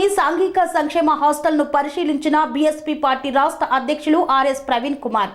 భువనగిరిలోని సాంఘిక సంక్షేమ హాస్టల్ను పరిశీలించిన బీఎస్పీ పార్టీ రాష్ట్ర అధ్యక్షులు ఆర్ఎస్ ప్రవీణ్ కుమార్.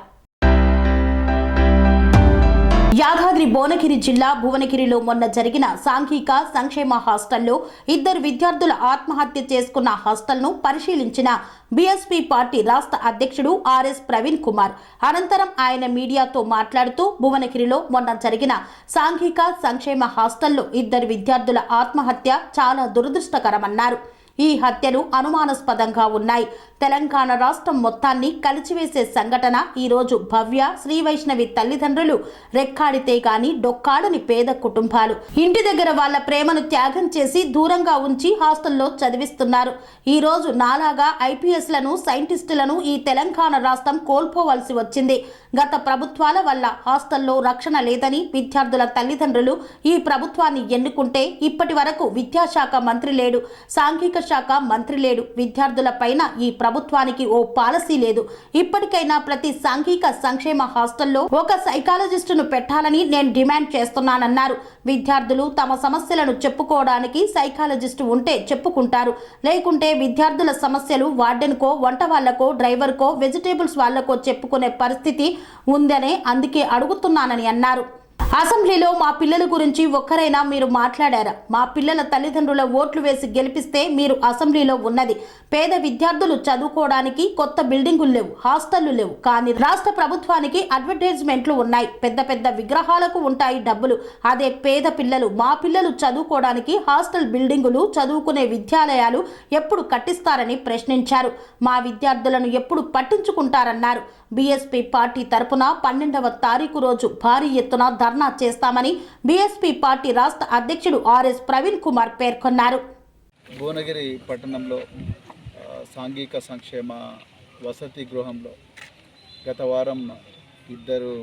యాదాద్రి భువనగిరి జిల్లా భువనగిరిలో మొన్న జరిగిన సాంఘిక సంక్షేమ హాస్టల్లో ఇద్దరు విద్యార్థుల ఆత్మహత్య చేసుకున్న హాస్టల్ను పరిశీలించిన బీఎస్పీ పార్టీ రాష్ట్ర అధ్యక్షుడు ఆర్ఎస్ ప్రవీణ్ కుమార్. అనంతరం ఆయన మీడియాతో మాట్లాడుతూ భువనగిరిలో మొన్న జరిగిన సాంఘిక సంక్షేమ హాస్టల్లో ఇద్దరు విద్యార్థుల ఆత్మహత్య చాలా దురదృష్టకరమన్నారు. ఈ హత్యలు అనుమానాస్పదంగా ఉన్నాయి. తెలంగాణ రాష్ట్రం మొత్తాన్ని కలిచివేసే సంఘటన ఈరోజు భవ్య శ్రీ వైష్ణవి తల్లిదండ్రులు రెక్కాడితే గాని డొక్కాడని పేద కుటుంబాలు. ఇంటి దగ్గర వాళ్ళ ప్రేమను త్యాగం చేసి దూరంగా ఉంచి హాస్టల్లో చదివిస్తున్నారు. ఈ రోజు నాలాగా ఐపీఎస్లను సైంటిస్టులను ఈ తెలంగాణ రాష్ట్రం కోల్పోవలసి వచ్చింది. గత ప్రభుత్వాల వల్ల హాస్టల్లో రక్షణ లేదని విద్యార్థుల తల్లిదండ్రులు ఈ ప్రభుత్వాన్ని ఎన్నుకుంటే ఇప్పటి వరకు విద్యాశాఖ మంత్రి లేడు. సాంఘిక శాఖ మంత్రి లేడు. విద్యార్థుల పైన ఈ ప్రభుత్వానికి ఓ పాలసీ లేదు. ఇప్పటికైనా ప్రతి సాంఘిక సంక్షేమ హాస్టల్లో ఒక సైకాలజిస్టును పెట్టాలని నేను డిమాండ్ చేస్తున్నానన్నారు. విద్యార్థులు తమ సమస్యలను చెప్పుకోవడానికి సైకాలజిస్టు ఉంటే చెప్పుకుంటారు. లేకుంటే విద్యార్థుల సమస్యలు వార్డెన్కో వంట వాళ్ళకో డ్రైవర్కో వెజిటేబుల్స్ వాళ్ళకో చెప్పుకునే పరిస్థితి ఉందనే అందుకే అడుగుతున్నానని అన్నారు. అసెంబ్లీలో మా పిల్లల గురించి ఒక్కరైనా మీరు మాట్లాడారా? మా పిల్లల తల్లిదండ్రుల ఓట్లు వేసి గెలిపిస్తే మీరు అసెంబ్లీలో ఉన్నది. పేద విద్యార్థులు చదువుకోవడానికి కొత్త బిల్డింగులు లేవు హాస్టళ్ళు లేవు. కానీ రాష్ట్ర ప్రభుత్వానికి అడ్వర్టైజ్మెంట్లు ఉన్నాయి. పెద్ద పెద్ద విగ్రహాలకు ఉంటాయి డబ్బులు. అదే పేద పిల్లలు మా పిల్లలు చదువుకోవడానికి హాస్టల్ బిల్డింగులు చదువుకునే విద్యాలయాలు ఎప్పుడు కట్టిస్తారని ప్రశ్నించారు. మా విద్యార్థులను ఎప్పుడు పట్టించుకుంటారన్నారు. బీఎస్పీ పార్టీ తరపున పన్నెండవ తారీఖు రోజు భారీ ఎత్తున ధర్నా చేస్తామని బీఎస్పీ పార్టీ రాష్ట్ర అధ్యక్షుడు ఆర్ఎస్ ప్రవీణ్ కుమార్ పేర్కొన్నారు. భువనగిరి పట్టణంలో సాంఘిక సంక్షేమ వసతి గృహంలో గత వారం ఇద్దరు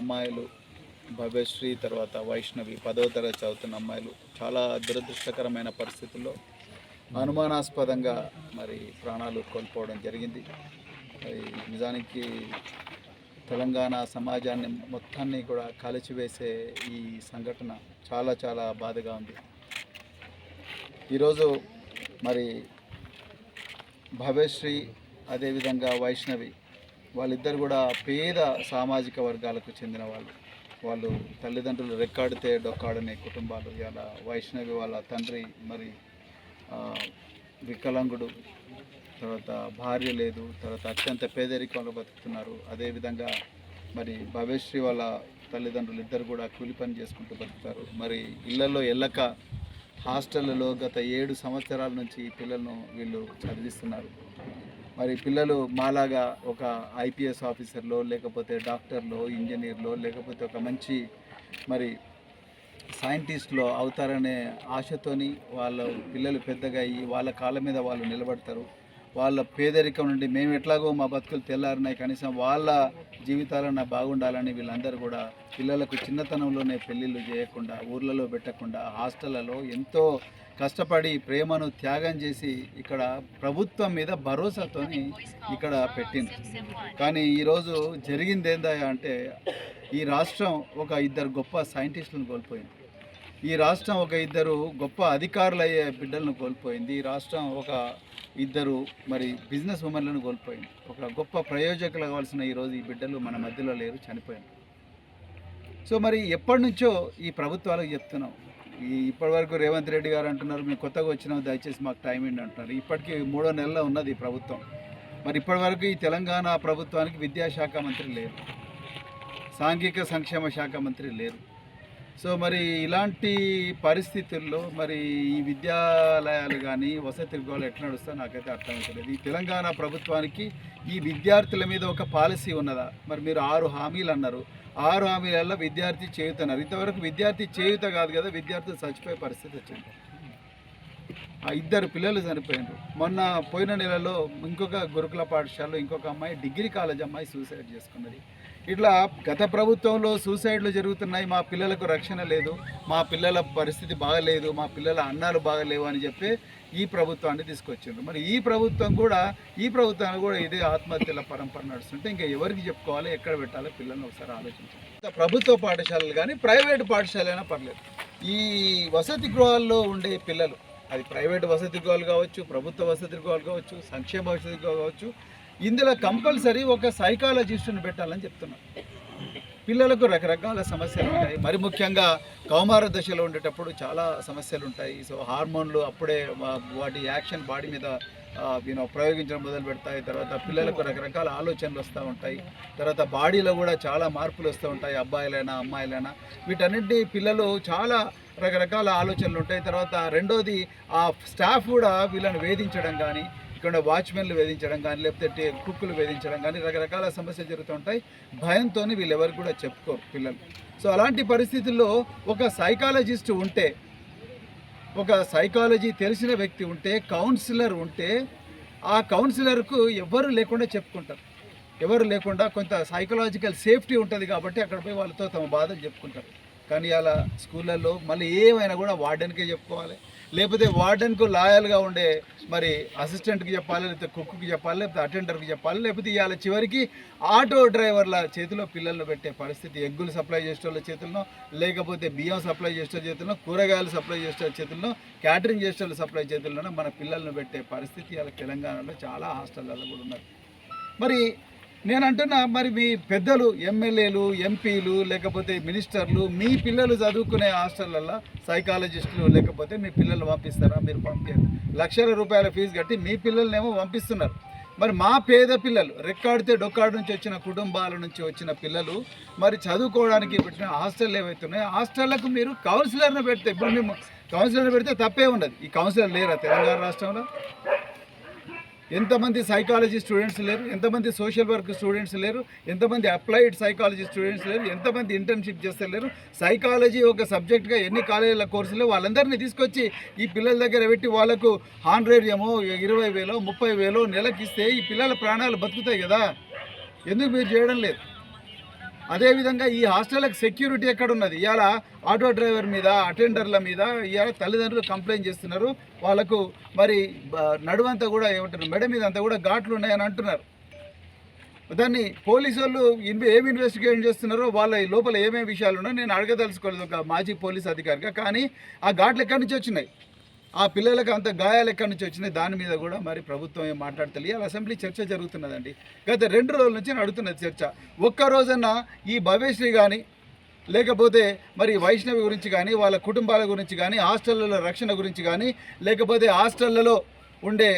అమ్మాయిలు భవ్యశ్రీ తర్వాత వైష్ణవి పదవ తరగతి చదువుతున్న అమ్మాయిలు చాలా దురదృష్టకరమైన పరిస్థితుల్లో అనుమానాస్పదంగా మరి ప్రాణాలు కోల్పోవడం జరిగింది. నిజానికి తెలంగాణ సమాజాన్ని మొత్తాన్ని కూడా కాల్చివేసే ఈ సంఘటన చాలా చాలా బాధగా ఉంది. ఈరోజు మరి భవ్యశ్రీ అదేవిధంగా వైష్ణవి వాళ్ళిద్దరు కూడా పేద సామాజిక వర్గాలకు చెందిన వాళ్ళు. వాళ్ళు తల్లిదండ్రులు రెక్కాడితే డొక్కాడనే కుటుంబాలు. ఇలా వైష్ణవి వాళ్ళ తండ్రి మరి వికలాంగుడు. తర్వాత భార్య లేదు తర్వాత అత్యంత పేదరికంలో బతుకుతున్నారు. అదేవిధంగా మరి భవ్యశ్రీ వాళ్ళ తల్లిదండ్రులు ఇద్దరు కూడా కూలి పని చేసుకుంటూ బతుకుతారు. మరి ఇళ్ళలో ఎల్లక హాస్టళ్ళలో గత ఏడు సంవత్సరాల నుంచి పిల్లలను వీళ్ళు చదివిస్తున్నారు. మరి పిల్లలు మాలాగా ఒక ఐపీఎస్ ఆఫీసర్లో లేకపోతే డాక్టర్లో ఇంజనీర్లో లేకపోతే ఒక మంచి మరి సైంటిస్ట్లో అవుతారనే ఆశతోని వాళ్ళ పిల్లలు పెద్దగా అయ్యి వాళ్ళ కాళ్ళ మీద వాళ్ళు నిలబడతారు. వాళ్ళ పేదరికం నుండి మేము ఎట్లాగో మా బతుకులు తెల్లారినాయి కనీసం వాళ్ళ జీవితాలన్నా బాగుండాలని వీళ్ళందరూ కూడా పిల్లలకు చిన్నతనంలోనే పెళ్ళిళ్ళు చేయకుండా ఊర్లలో పెట్టకుండా హాస్టళ్ళలో ఎంతో కష్టపడి ప్రేమను త్యాగం చేసి ఇక్కడ ప్రభుత్వం మీద భరోసాతోని ఇక్కడ పెట్టింది కానీ ఈరోజు జరిగింది ఏందా అంటే ఈ రాష్ట్రం ఒక ఇద్దరు గొప్ప సైంటిస్టులను కోల్పోయింది. ఈ రాష్ట్రం ఒక ఇద్దరు గొప్ప అధికారులు అయ్యే బిడ్డలను కోల్పోయింది. ఈ రాష్ట్రం ఒక ఇద్దరు మరి బిజినెస్ ఉమెన్లను కోల్పోయింది. ఒక గొప్ప ప్రయోజకులు కావాల్సిన ఈరోజు ఈ బిడ్డలు మన మధ్యలో లేరు చనిపోయారు. సో మరి ఎప్పటి నుంచో ఈ ప్రభుత్వాలకు చెప్తున్నాం. ఈ ఇప్పటివరకు రేవంత్ రెడ్డి గారు అంటున్నారు మేము కొత్తగా వచ్చినాం దయచేసి మాకు టైం ఏంటి అంటున్నారు. ఇప్పటికీ మూడో నెలలో ఉన్నది ఈ ప్రభుత్వం. మరి ఇప్పటివరకు ఈ తెలంగాణ ప్రభుత్వానికి విద్యాశాఖ మంత్రి లేరు. సాంఘిక సంక్షేమ శాఖ మంత్రి లేరు. సో మరి ఇలాంటి పరిస్థితుల్లో మరి ఈ విద్యాలయాలు కానీ వసతి గృహాలు ఎట్లా నడుస్తా నాకైతే అర్థమవుతలేదు. ఈ తెలంగాణ ప్రభుత్వానికి ఈ విద్యార్థుల మీద ఒక పాలసీ ఉన్నదా? మరి మీరు ఆరు హామీలు అన్నారు. ఆరు హామీలలో విద్యార్థి చేయుతున్నారు ఇంతవరకు విద్యార్థి చేయుత కాదు కదా విద్యార్థులు చచ్చిపోయే పరిస్థితి వచ్చింది. ఇద్దరు పిల్లలు చనిపోయినారు. మొన్న పోయిన నెలలో ఇంకొక గురుకుల పాఠశాలలో ఇంకొక అమ్మాయి డిగ్రీ కాలేజ్ అమ్మాయి సూసైడ్ చేసుకున్నది. ఇట్లా గత ప్రభుత్వంలో సూసైడ్లు జరుగుతున్నాయి మా పిల్లలకు రక్షణ లేదు మా పిల్లల పరిస్థితి బాగలేదు మా పిల్లల అన్నాలు బాగలేవు అని చెప్పి ఈ ప్రభుత్వాన్ని తీసుకొచ్చిండ్రు. మరి ఈ ప్రభుత్వం కూడా ఈ ప్రభుత్వాన్ని కూడా ఇదే ఆత్మహత్యల పరంపర నడుస్తుంటే ఇంకా ఎవరికి చెప్పుకోవాలి ఎక్కడ పెట్టాలో పిల్లల్ని ఒకసారి ఆలోచించాలి ప్రభుత్వ పాఠశాలలు కానీ ప్రైవేట్ పాఠశాల అయినా పర్లేదు. ఈ వసతి గృహాల్లో ఉండే పిల్లలు అది ప్రైవేట్ వసతి గృహాలు కావచ్చు ప్రభుత్వ వసతి గృహాలు కావచ్చు సంక్షేమ వసతి గృహాలు కావచ్చు ఇందులో కంపల్సరీ ఒక సైకాలజిస్ట్ని పెట్టాలని చెప్తున్నాను పిల్లలకు రకరకాల సమస్యలు ఉంటాయి. మరి ముఖ్యంగా కౌమార దశలో ఉండేటప్పుడు చాలా సమస్యలు ఉంటాయి. సో హార్మోన్లు అప్పుడే వాటి యాక్షన్ బాడీ మీద నేను ప్రయోగించడం మొదలు పెడతాయి. తర్వాత పిల్లలకు రకరకాల ఆలోచనలు వస్తూ ఉంటాయి. తర్వాత బాడీలో కూడా చాలా మార్పులు వస్తూ ఉంటాయి. అబ్బాయిలైనా అమ్మాయిలైనా. వీటన్నింటి పిల్లలు చాలా రకరకాల ఆలోచనలు ఉంటాయి. తర్వాత రెండోది ఆ స్టాఫ్ కూడా వీళ్ళని వేధించడం కానీ ఇక్కడ వాచ్మెన్లు వేధించడం కానీ లేకపోతే కుక్కులు వేధించడం కానీ రకరకాల సమస్యలు జరుగుతుంటాయి భయంతో వీళ్ళు ఎవరు కూడా చెప్పుకోరు పిల్లలు. సో అలాంటి పరిస్థితుల్లో ఒక సైకాలజిస్ట్ ఉంటే ఒక సైకాలజీ తెలిసిన వ్యక్తి ఉంటే కౌన్సిలర్ ఉంటే ఆ కౌన్సిలర్కు ఎవరు లేకుండా చెప్పుకుంటారు. ఎవరు లేకుండా కొంత సైకలాజికల్ సేఫ్టీ ఉంటుంది కాబట్టి అక్కడ పోయి వాళ్ళతో తమ బాధలు చెప్పుకుంటారు. కానీ అలా స్కూళ్ళల్లో మళ్ళీ ఏమైనా కూడా వార్డెన్కే చెప్పుకోవాలి. లేకపోతే వార్డెన్కు లాయల్గా ఉండే మరి అసిస్టెంట్కి చెప్పాలి లేకపోతే కుక్కి చెప్పాలి లేకపోతే అటెండర్కి చెప్పాలి లేకపోతే ఇవాళ చివరికి ఆటో డ్రైవర్ల చేతిలో పిల్లలను పెట్టే పరిస్థితి ఎగ్గులు సప్లై చేసే వాళ్ళ చేతుల్లో లేకపోతే బియ్యం సప్లై చేసేటోళ్ళ చేతుల్లో కూరగాయలు సప్లై చేసే చేతుల్లో క్యాటరింగ్ చేసే వాళ్ళ సప్లై చేతుల్లోనే మన పిల్లలను పెట్టే పరిస్థితి ఇవాళ తెలంగాణలో చాలా హాస్టళ్ళలో కూడా ఉన్నారు మరి నేను అంటున్నా మరి మీ పెద్దలు ఎమ్మెల్యేలు ఎంపీలు లేకపోతే మినిస్టర్లు మీ పిల్లలు చదువుకునే హాస్టళ్ళల్లో సైకాలజిస్టులు లేకపోతే మీ పిల్లలు పంపిస్తారా? మీరు పంపారు లక్షల రూపాయల ఫీజు కట్టి మీ పిల్లలనేమో పంపిస్తున్నారు. మరి మా పేద పిల్లలు రెక్కాడితే డొక్కాడు నుంచి వచ్చిన కుటుంబాల నుంచి వచ్చిన పిల్లలు మరి చదువుకోవడానికి పెట్టిన హాస్టల్ ఏవైతే ఉన్నాయో హాస్టళ్ళకు మీరు కౌన్సిలర్ని పెడితే ఇప్పుడు మేము కౌన్సిలర్ని పెడితే తప్పే ఉన్నది. ఈ కౌన్సిలర్ లేరా తెలంగాణ రాష్ట్రంలో? ఎంతమంది సైకాలజీ స్టూడెంట్స్ లేరు ఎంతమంది సోషల్ వర్క్ స్టూడెంట్స్ లేరు ఎంతమంది అప్లైడ్ సైకాలజీ స్టూడెంట్స్ లేరు ఎంతమంది ఇంటర్న్షిప్ చేస్తలేరు సైకాలజీ ఒక సబ్జెక్ట్గా ఎన్ని కాలేజీల కోర్సులు వాళ్ళందరినీ తీసుకొచ్చి ఈ పిల్లల దగ్గర పెట్టి వాళ్ళకు ఏమో ఇరవై వేలో ముప్పై వేలో నెలకిస్తే ఈ పిల్లల ప్రాణాలు బతుకుతాయి కదా. ఎందుకు మీరు చేయడం లేదు? అదేవిధంగా ఈ హాస్టళ్ళకి సెక్యూరిటీ ఎక్కడ ఉన్నది ఇవాళ ఆటో డ్రైవర్ మీద అటెండర్ల మీద ఇవాళ తల్లిదండ్రులు కంప్లైంట్ చేస్తున్నారు. వాళ్ళకు మరి నడువంతా నడుమంతా కూడా ఏమంటారు మెడ మీద అంతా కూడా ఘాట్లు ఉన్నాయని అంటున్నారు. దాన్ని పోలీసు వాళ్ళు ఇన్వె ఏమి ఇన్వెస్టిగేషన్ చేస్తున్నారో వాళ్ళ లోపల ఏమేమి విషయాలు ఉన్నాయో నేను అడగదలుచుకోలేదు ఒక మాజీ పోలీస్ అధికారిగా. కానీ ఆ ఘాట్లు ఎక్కడి నుంచి వచ్చినాయి? ఆ పిల్లలకు అంత గాయాలు ఎక్కడి నుంచి వచ్చినాయి? దాని మీద కూడా మరి ప్రభుత్వం ఏం మాట్లాడతలే. ఇవాళ అసెంబ్లీ చర్చ జరుగుతున్నదండి. గత రెండు రోజుల నుంచి నడుతున్నది చర్చ. ఒక్క రోజన్న ఈ భవ్యశ్రీ కానీ లేకపోతే మరి వైష్ణవి గురించి కానీ వాళ్ళ కుటుంబాల గురించి కానీ హాస్టళ్ళలో రక్షణ గురించి కానీ లేకపోతే హాస్టళ్ళలో ఉండే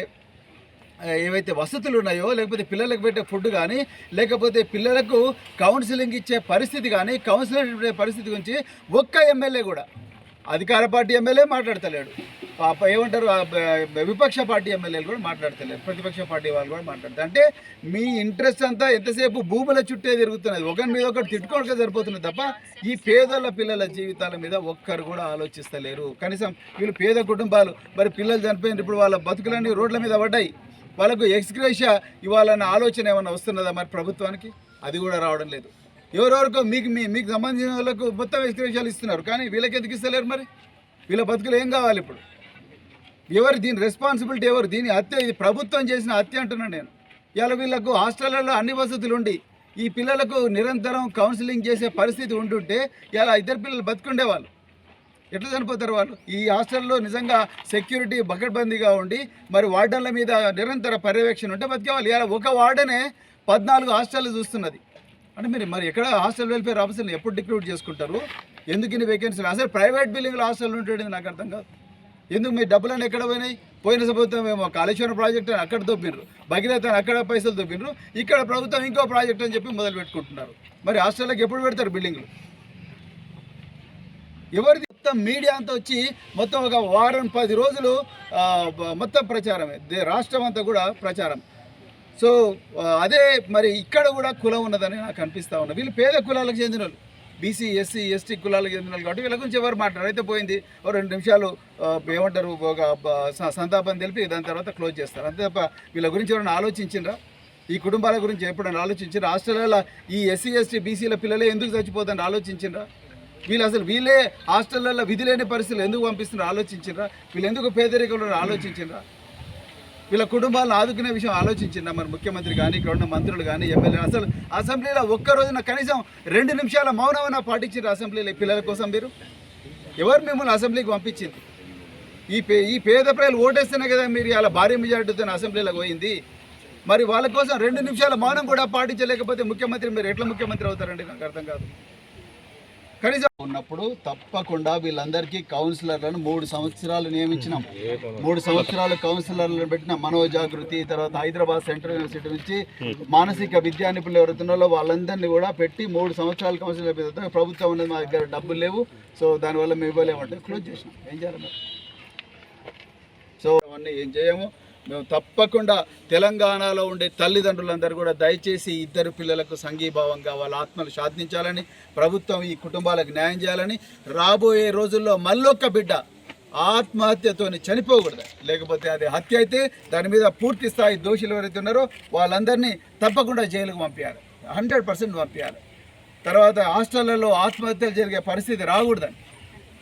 ఏవైతే వసతులు ఉన్నాయో లేకపోతే పిల్లలకు పెట్టే ఫుడ్ కానీ లేకపోతే పిల్లలకు కౌన్సిలింగ్ ఇచ్చే పరిస్థితి కానీ కౌన్సిలింగ్ ఇచ్చే పరిస్థితి గురించి ఒక్క ఎమ్మెల్యే కూడా అధికార పార్టీ ఎమ్మెల్యే మాట్లాడతలేడు. పాప ఏమంటారు? విపక్ష పార్టీ ఎమ్మెల్యేలు కూడా మాట్లాడతలేరు. ప్రతిపక్ష పార్టీ వాళ్ళు కూడా మాట్లాడతారు. అంటే మీ ఇంట్రెస్ట్ అంతా ఎంతసేపు భూముల చుట్టే తిరుగుతున్నది. ఒకరి మీద ఒకటి తిట్టుకోవడానికి సరిపోతున్నది తప్ప ఈ పేదల పిల్లల జీవితాల మీద ఒక్కరు కూడా ఆలోచిస్తలేరు. కనీసం వీళ్ళు పేద కుటుంబాలు మరి పిల్లలు చనిపోయిన ఇప్పుడు వాళ్ళ బతుకులన్నీ రోడ్ల మీద పడ్డాయి. వాళ్ళకు ఎక్స్గ్రేషియా ఇవ్వాలన్న ఆలోచన ఏమైనా వస్తున్నదా మరి ప్రభుత్వానికి? అది కూడా రావడం లేదు. ఎవరెవరికో మీకు మీ మీకు సంబంధించిన వాళ్ళకు మొత్తం ఎక్స్గ్రేషియాలు ఇస్తున్నారు. కానీ వీళ్ళకి ఎందుకు ఇస్తలేరు మరి? వీళ్ళ బతుకులు ఏం కావాలి ఇప్పుడు? ఎవరు దీని రెస్పాన్సిబిలిటీ ఎవరు? దీని హత్య ఇది ప్రభుత్వం చేసిన హత్య అంటున్నాను నేను. ఇవాళ వీళ్ళకు హాస్టళ్ళలో అన్ని వసతులు ఉండి ఈ పిల్లలకు నిరంతరం కౌన్సిలింగ్ చేసే పరిస్థితి ఉంటుంటే ఇలా ఇద్దరు పిల్లలు బతుకుండేవాళ్ళు ఎట్లా చనిపోతారు వాళ్ళు? ఈ హాస్టల్లో నిజంగా సెక్యూరిటీ బకెట్బందీగా ఉండి మరి వార్డన్ల మీద నిరంతర పర్యవేక్షణ ఉంటే బతికేవాళ్ళు ఇలా ఒక వార్డనే పద్నాలుగు హాస్టళ్ళు చూస్తున్నది. అంటే మీరు మరి ఎక్కడ హాస్టల్ వెల్ఫేర్ ఆఫీసర్ని ఎప్పుడు డిక్రూట్ చేసుకుంటారు? ఎందుకు ఇన్ని వేకెన్సీలు అసలు ప్రైవేట్ బిల్డింగ్లో హాస్టల్ ఉంటాడు నాకు అర్థం కాదు. ఎందుకు మీ డబ్బులన్నీ ఎక్కడ పోయినాయి? పోయిన ప్రభుత్వం మేము కాళేశ్వరం ప్రాజెక్ట్ అని అక్కడ దొబ్బిండ్రు. భగీరథ అని అక్కడ పైసలు దొబ్బిండ్రు. ఇక్కడ ప్రభుత్వం ఇంకో ప్రాజెక్ట్ అని చెప్పి మొదలు పెట్టుకుంటున్నారు. మరి హాస్టల్లోకి ఎప్పుడు పెడతారు బిల్డింగ్లు? ఎవరిది? మొత్తం మీడియా అంతా వచ్చి మొత్తం ఒక వారం పది రోజులు మొత్తం ప్రచారమే. దే- రాష్ట్రం అంతా కూడా ప్రచారం. సో అదే మరి ఇక్కడ కూడా కులం ఉన్నదని నాకు అనిపిస్తా ఉన్నా వీళ్ళు పేద కులాలకు చెందిన వాళ్ళు. బీసీ ఎస్సీ ఎస్టీ కులాలకు చెందిన వాళ్ళు కాబట్టి వీళ్ళ గురించి ఎవరు మాట్లాడారు. అయితే పోయింది ఓ రెండు నిమిషాలు ఏమంటారు ఒక సంతాపం తెలిపి దాని తర్వాత క్లోజ్ చేస్తారు. అంతే తప్ప వీళ్ళ గురించి ఎవరైనా ఆలోచించిండ్రా ఈ కుటుంబాల గురించి ఎప్పుడైనా ఆలోచించిండ్రా హాస్టల్లో ఈ ఎస్సీ ఎస్టీ బీసీల పిల్లలే ఎందుకు చచ్చిపోతారని ఆలోచించిండ్రా వీళ్ళు అసలు వీళ్ళే హాస్టళ్ళలో విధి లేని పరిస్థితులు ఎందుకు పంపిస్తున్నారు? ఆలోచించిండ్రా వీళ్ళు ఎందుకు పేదరికంలో ఆలోచించిండ్రా వీళ్ళ కుటుంబాలను ఆదుకునే విషయం ఆలోచించిందా మరి ముఖ్యమంత్రి కానీ ఇక్కడ ఉన్న మంత్రులు కానీ ఎమ్మెల్యే అసలు అసెంబ్లీలో ఒక్క రోజున కనీసం రెండు నిమిషాల మౌనమైనా పాటించారు అసెంబ్లీలో పిల్లల కోసం మీరు? ఎవరు మిమ్మల్ని అసెంబ్లీకి పంపించింది? ఈ పే ఈ పేద ప్రజలు ఓటేస్తేనే కదా మీరు ఇలా భారీ మెజార్టీతో అసెంబ్లీలోకి పోయింది. మరి వాళ్ళ కోసం రెండు నిమిషాల మౌనం కూడా పాటించలేకపోతే ముఖ్యమంత్రి మీరు ఎట్లా ముఖ్యమంత్రి అవుతారండి? నాకు అర్థం కాదు. కనీసం ఉన్నప్పుడు తప్పకుండా వీళ్ళందరికీ కౌన్సిలర్లను మూడు సంవత్సరాలు నియమించినాం. మూడు సంవత్సరాలు కౌన్సిలర్లను పెట్టిన మనోజాగృతి తర్వాత హైదరాబాద్ సెంట్రల్ యూనివర్సిటీ నుంచి మానసిక విద్యా నిపుణులు ఎవరుతున్నారో వాళ్ళందరినీ కూడా పెట్టి మూడు సంవత్సరాలు కౌన్సిలర్ పెడతాం ప్రభుత్వం ఉన్నది మా దగ్గర డబ్బులు లేవు. సో దానివల్ల మేము ఇవ్వలేమంటే క్లోజ్ చేసినాం. ఏం చేయాలి సో అవన్నీ ఏం చేయము. మేము తప్పకుండా తెలంగాణలో ఉండే తల్లిదండ్రులందరూ కూడా దయచేసి ఇద్దరు పిల్లలకు సంఘీభావంగా వాళ్ళ ఆత్మలు సాధించాలని ప్రభుత్వం ఈ కుటుంబాలకు న్యాయం చేయాలని. రాబోయే రోజుల్లో మళ్ళొక్క బిడ్డ ఆత్మహత్యతో చనిపోకూడదు. లేకపోతే అది హత్య అయితే దాని మీద పూర్తి స్థాయి దోషులు ఎవరైతే ఉన్నారో వాళ్ళందరినీ తప్పకుండా జైలుకు పంపించాలి హండ్రెడ్ పర్సెంట్ పంపించాలి తర్వాత హాస్టళ్ళలో ఆత్మహత్యలు జరిగే పరిస్థితి రాకూడదని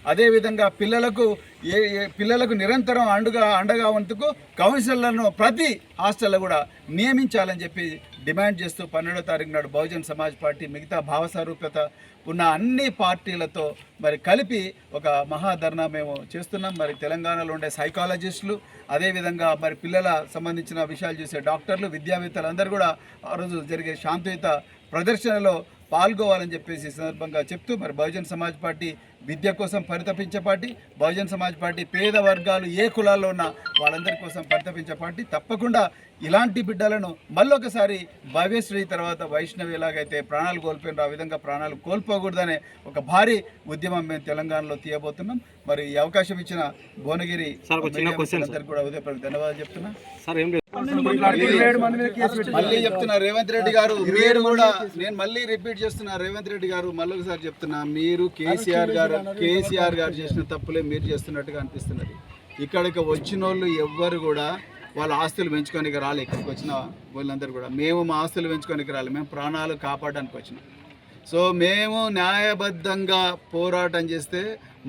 అదేవిధంగా పిల్లలకు ఏ పిల్లలకు నిరంతరం అండుగా అండగా వంతుకు కౌన్సిలర్లను ప్రతి హాస్టల్లో కూడా నియమించాలని చెప్పి డిమాండ్ చేస్తూ పన్నెండో తారీఖు నాడు బహుజన్ సమాజ్ పార్టీ మిగతా భావసారూప్యత ఉన్న అన్ని పార్టీలతో మరి కలిపి ఒక మహాధర్నా మేము చేస్తున్నాం. మరి తెలంగాణలో ఉండే సైకాలజిస్టులు అదేవిధంగా మరి పిల్లల సంబంధించిన విషయాలు చూసే డాక్టర్లు విద్యావేత్తలు అందరూ కూడా ఆ రోజు జరిగే శాంతియుత ప్రదర్శనలో పాల్గొవాలని చెప్పేసి సందర్భంగా చెప్తూ మరి బహుజన్ సమాజ్ పార్టీ విద్య కోసం పరితపించే పార్టీ బహుజన్ సమాజ్ పార్టీ పేద వర్గాలు ఏ కులాల్లో ఉన్నా వాళ్ళందరి కోసం పరితపించే పార్టీ. తప్పకుండా ఇలాంటి బిడ్డలను మళ్ళొకసారి భవ్యశ్రీ తర్వాత వైష్ణవి ఎలాగైతే ప్రాణాలు కోల్పోయినారో. ఆ విధంగా ప్రాణాలు కోల్పోకూడదనే ఒక భారీ ఉద్యమం మేము తెలంగాణలో తీయబోతున్నాం. మరి ఈ అవకాశం ఇచ్చిన భువనగిరి కూడా ఉదయపూర్వక ధన్యవాదాలు చెప్తున్నా. మళ్ళీ చెప్తున్నా రేవంత్ రెడ్డి గారు మీరు కూడా నేను మళ్ళీ రిపీట్ చేస్తున్నా రేవంత్ రెడ్డి గారు మళ్ళీ ఒకసారి చెప్తున్నా మీరు కేసీఆర్ గారు కేసీఆర్ గారు చేసిన తప్పులే మీరు చేస్తున్నట్టుగా అనిపిస్తున్నది. ఇక్కడికి వచ్చిన వాళ్ళు ఎవ్వరు కూడా వాళ్ళ ఆస్తులు పెంచుకోనికి రాలే ఇక్కడికి వచ్చిన వాళ్ళందరూ కూడా. మేము మా ఆస్తులు పెంచుకోనికి రాలే మేము ప్రాణాలు కాపాడడానికి వచ్చినాం. సో మేము న్యాయబద్ధంగా పోరాటం చేస్తే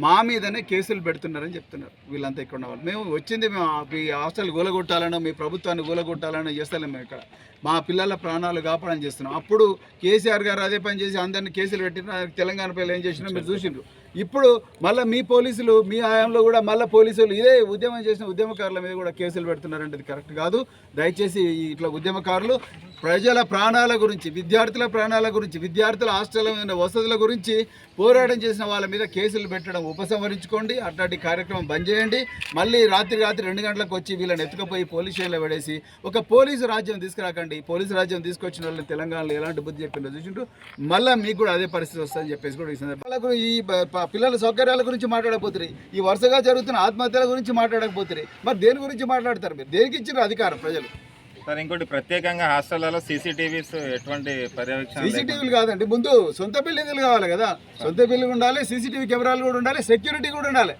మా మీదనే కేసులు పెడుతున్నారని చెప్తున్నారు వీళ్ళంతా ఇక్కడ ఉన్న వాళ్ళు. మేము వచ్చింది మేము మీ హాస్టల్ గూలగొట్టాలనో మీ ప్రభుత్వాన్ని గూలగొట్టాలనో చేస్తలేము మేము ఇక్కడ. మా పిల్లల ప్రాణాలు కాపాడని చేస్తున్నాం. అప్పుడు కేసీఆర్ గారు అదే పని చేసి అందరిని కేసులు పెట్టిన తెలంగాణ పిల్లలు ఏం చేసినా మీరు చూసిండ్రు. ఇప్పుడు మళ్ళీ మీ పోలీసులు మీ హయాంలో కూడా మళ్ళీ పోలీసులు ఇదే ఉద్యమం చేసిన ఉద్యమకారుల మీద కూడా కేసులు పెడుతున్నారంటే కరెక్ట్ కాదు. దయచేసి ఇట్లా ఉద్యమకారులు ప్రజల ప్రాణాల గురించి విద్యార్థుల ప్రాణాల గురించి విద్యార్థుల హాస్టల్ ఉన్న వసతుల గురించి పోరాటం చేసిన వాళ్ళ మీద కేసులు పెట్టడం ఉపసంహరించుకోండి. అట్లాంటి కార్యక్రమం బంద్ చేయండి. మళ్ళీ రాత్రి రాత్రి రెండు గంటలకు వచ్చి వీళ్ళని ఎత్తుకుపోయి పోలీస్ స్టేషన్లో పడేసి ఒక పోలీసు రాజ్యం తీసుకురాకండి. పోలీసు రాజ్యం తీసుకొచ్చిన వాళ్ళని తెలంగాణలో ఎలాంటి బుద్ధి చెప్పిందో చూసింటూ మళ్ళీ మీకు కూడా అదే పరిస్థితి వస్తుందని చెప్పేసి కూడా ఈ సందర్భంలో ఈ పిల్లల సౌకర్యాల గురించి మాట్లాడకపోతుంది ఈ వరుసగా జరుగుతున్న ఆత్మహత్యల గురించి మాట్లాడకపోతుంది మరి దేని గురించి మాట్లాడతారు మీరు? దేనికి ఇచ్చిన అధికారం ప్రజలు? సార్ ఇంకోటి ప్రత్యేకంగా హాస్టళ్ళలో సీసీటీవీస్ ఎటువంటి పర్యవేక్షణ సీసీటీవీలు కాదండి. ముందు సొంత బిల్డింగ్లు కావాలి కదా. సొంత బిల్డింగ్ ఉండాలి సీసీటీవీ కెమెరాలు కూడా ఉండాలి సెక్యూరిటీ కూడా ఉండాలి.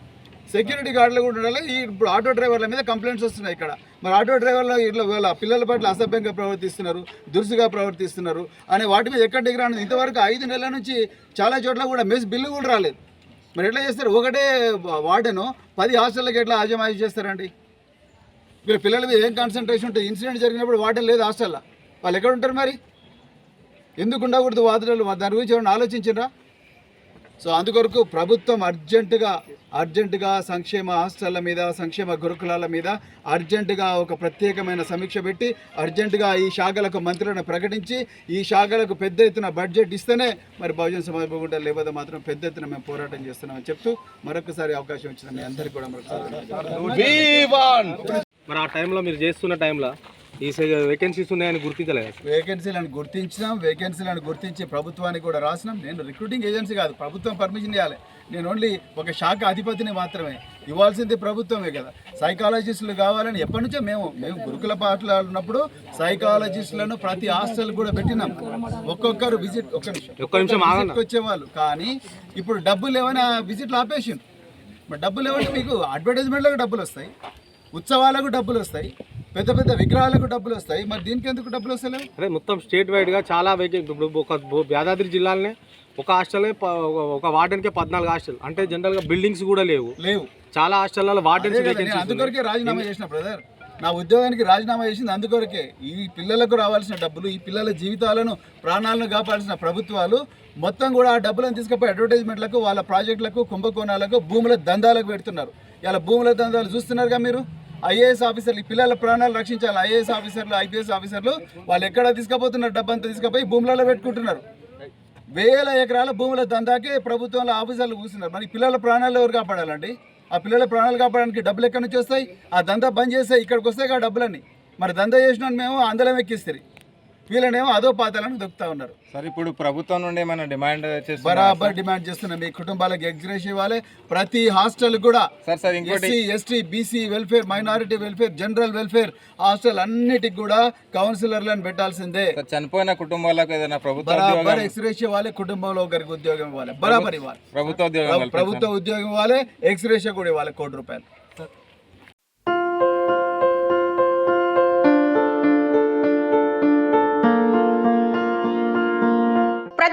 సెక్యూరిటీ గార్డులు కూడా ఉండాలి. ఈ ఇప్పుడు ఆటో డ్రైవర్ల మీద కంప్లైంట్స్ వస్తున్నాయి ఇక్కడ. మరి ఆటో డ్రైవర్లు ఇట్లా వీళ్ళ పిల్లల పట్ల అసభ్యంగా ప్రవర్తిస్తున్నారు దురుసుగా ప్రవర్తిస్తున్నారు అనే వాటి మీద ఎక్కడ దగ్గర ఇంతవరకు ఐదు నెలల నుంచి చాలా చోట్ల కూడా మెస్ బిల్లు కూడా రాలేదు. మరి ఎట్లా చేస్తారు? ఒకటే వార్డెను పది హాస్టళ్ళకి ఎట్లా ఆజమాయి చేస్తారండి? వీళ్ళ పిల్లల మీద ఏం కాన్సన్ట్రేషన్ ఉంటుంది ఇన్సిడెంట్ జరిగినప్పుడు వార్డెన్ లేదు హాస్టల్లో. వాళ్ళు ఎక్కడ ఉంటారు మరి? ఎందుకు ఉండకూడదు వాదులు? దాని గురించి ఏమైనా ఆలోచించరా సో అందుకొరకు ప్రభుత్వం అర్జెంటుగా అర్జెంటుగా సంక్షేమ హాస్టళ్ళ మీద సంక్షేమ గురుకులాల మీద అర్జెంటుగా ఒక ప్రత్యేకమైన సమీక్ష పెట్టి అర్జెంటుగా ఈ శాఖలకు మంత్రులను ప్రకటించి ఈ శాఖలకు పెద్ద ఎత్తున బడ్జెట్ ఇస్తేనే మరి బహుజన సమాజ బాగుంటే లేకపోతే మాత్రం పెద్ద ఎత్తున మేము పోరాటం చేస్తున్నామని చెప్తూ మరొకసారి అవకాశం ఇచ్చిన మీ అందరికీ కూడా మరొకసారి మరి ఆ టైంలో మీరు చేస్తున్న టైంలో ఈ వేకెన్సీస్ ఉన్నాయని గుర్తించలేదు? వేకెన్సీలను గుర్తించినాం. వేకెన్సీలను గుర్తించి ప్రభుత్వానికి కూడా రాసినాం. నేను రిక్రూటింగ్ ఏజెన్సీ కాదు ప్రభుత్వం పర్మిషన్ ఇవ్వాలి. నేను ఓన్లీ ఒక శాఖ అధిపతిని మాత్రమే ఇవ్వాల్సింది ప్రభుత్వమే కదా. సైకాలజిస్టులు కావాలని ఎప్పటి నుంచో మేము మేము గురుకుల పాటలు ఉన్నప్పుడు సైకాలజిస్టులను ప్రతి హాస్టల్ కూడా పెట్టినాం. ఒక్కొక్కరు విజిట్ ఒక్క నిమిషం. విజిట్కి వచ్చేవాళ్ళు. కానీ ఇప్పుడు డబ్బులు లేవని ఆ విజిట్లు ఆపేసిండు మరి డబ్బులు లేవంటే మీకు అడ్వర్టైజ్మెంట్లకు డబ్బులు వస్తాయి. ఉత్సవాలకు డబ్బులు వస్తాయి పెద్ద పెద్ద విగ్రహాలకు డబ్బులు వస్తాయి. మరి దీనికి ఎందుకు డబ్బులు వస్తలేవు అదే మొత్తం స్టేట్ వైడ్గా చాలా వేకెన్సీ ఇప్పుడు ఒక యాదాద్రి జిల్లాలోనే ఒక హాస్టల్ ఒక వార్డెన్కే పద్నాలుగు హాస్టల్. అంటే జనరల్గా బిల్డింగ్స్ కూడా లేవు. లేవు. చాలా హాస్టల్లో వార్డెన్స్ వేకెన్సీ అందుకొరకే రాజీనామా చేసిన బ్రదర్. నా ఉద్యోగానికి రాజీనామా చేసింది అందుకొరకే. ఈ పిల్లలకు రావాల్సిన డబ్బులు ఈ పిల్లల జీవితాలను ప్రాణాలను కాపాడాల్సిన ప్రభుత్వాలు మొత్తం కూడా ఆ డబ్బులను తీసుకుపోయి అడ్వర్టైజ్మెంట్లకు వాళ్ళ ప్రాజెక్టులకు కుంభకోణాలకు భూముల దందాలకు పెడుతున్నారు. ఇలా భూముల దందాలు చూస్తున్నారుగా మీరు? ఐఏఎస్ ఆఫీసర్లు ఈ పిల్లల ప్రాణాలు రక్షించాలి. ఐఏఎస్ ఆఫీసర్లు ఐపీఎస్ ఆఫీసర్లు వాళ్ళు ఎక్కడ తీసుకుపోతున్నారు? డబ్బంతా తీసుకుపోయి భూములలో పెట్టుకుంటున్నారు. వేల ఎకరాల భూముల దందాకే ప్రభుత్వంలో ఆఫీసర్లు కూర్చున్నారు. మరి పిల్లల ప్రాణాలు ఎవరు కాపాడాలండి? ఆ పిల్లల ప్రాణాలు కాపాడడానికి డబ్బులు ఎక్కడి నుంచి వస్తాయి? ఆ దందా బంద్ చేస్తే ఇక్కడికి వస్తాయి ఆ డబ్బులన్నీ. మరి దందా చేసిన మేము అందలం ఎక్కిస్తారు వీళ్ళనేమో అదో పాతాలను దొక్కుతా ఉన్నారు. సార్ ఇప్పుడు ప్రభుత్వం నుండి ఏమైనా డిమాండ్ చేస్తున్నారు బరాబర్ డిమాండ్ చేస్తున్నాం మీ కుటుంబాలకు ఎగ్జిరేషన్ ఇవ్వాలి. ప్రతి హాస్టల్ కూడా sir sir SC ST BC welfare minority welfare general welfare hostel అన్నిటికి కూడా కౌన్సిలర్లను పెట్టాల్సిందే. చనిపోయిన కుటుంబాలకు ఏదైనా ప్రభుత్వ బరాబర్ ఇవ్వాలి కుటుంబంలో ఒకరికి ఉద్యోగం ఇవ్వాలి. బరాబర్ ఇవ్వాలి. ప్రభుత్వ ఉద్యోగం. ప్రభుత్వ ఉద్యోగం ఇవ్వాలి ఎక్స్రేషియా కూడా ఇవ్వాలి కోటి రూపాయలు.